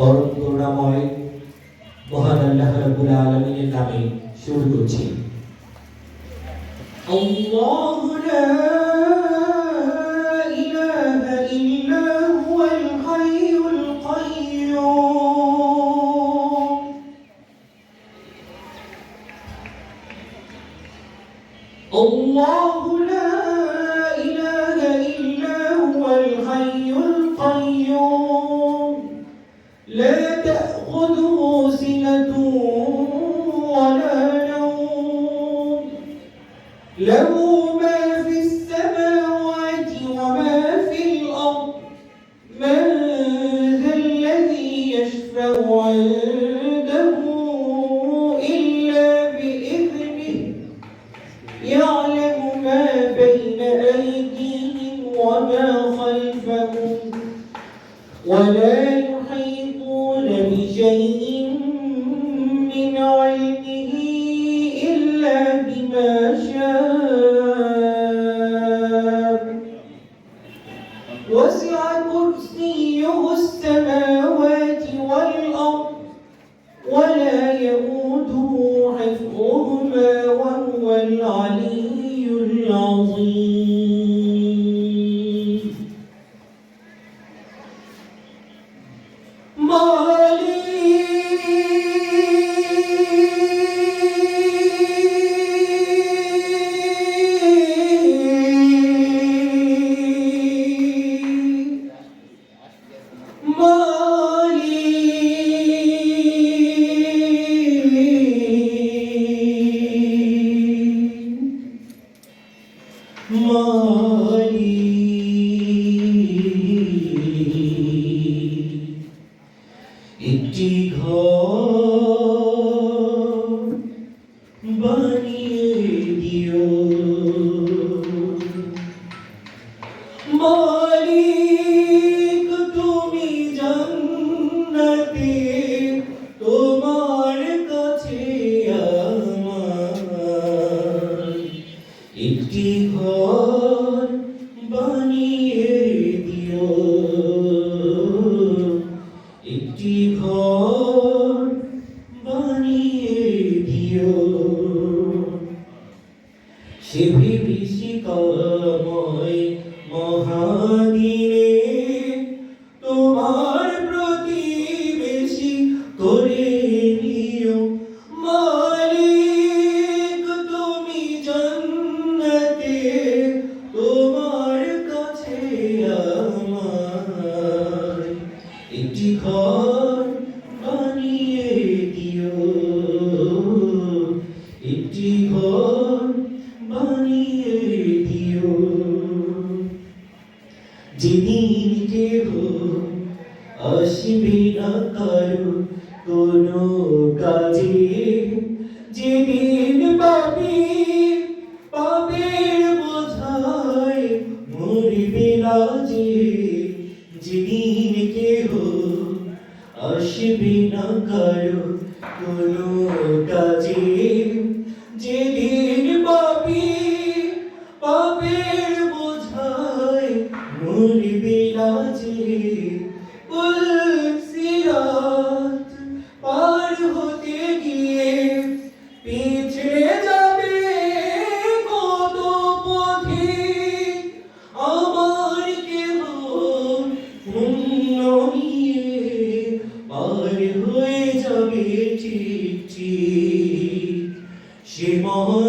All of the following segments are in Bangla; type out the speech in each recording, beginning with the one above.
পরম করুণাময় মহান আল্লাহ রাব্বুল আলামিনের নামে শুরু করছি। আল্লাহু লা ইলাহা ইল্লা হুয়াল হাইয়ুল কাইয়্যুম من ذا الذي عنده إلا يعلم ما بين أيديهم وما خلفهم ولا يحيطون بشيء একটি ঘর 我的脸 না কারও কোনো কাজে যেদিন পাবি পাপের বোঝায় মরবে লাজে যেদিন কেহ আসবে না কারও কোনো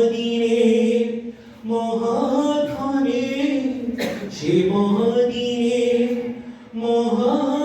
মহদিনের মহাক্ষণে সে মহদিনের মহা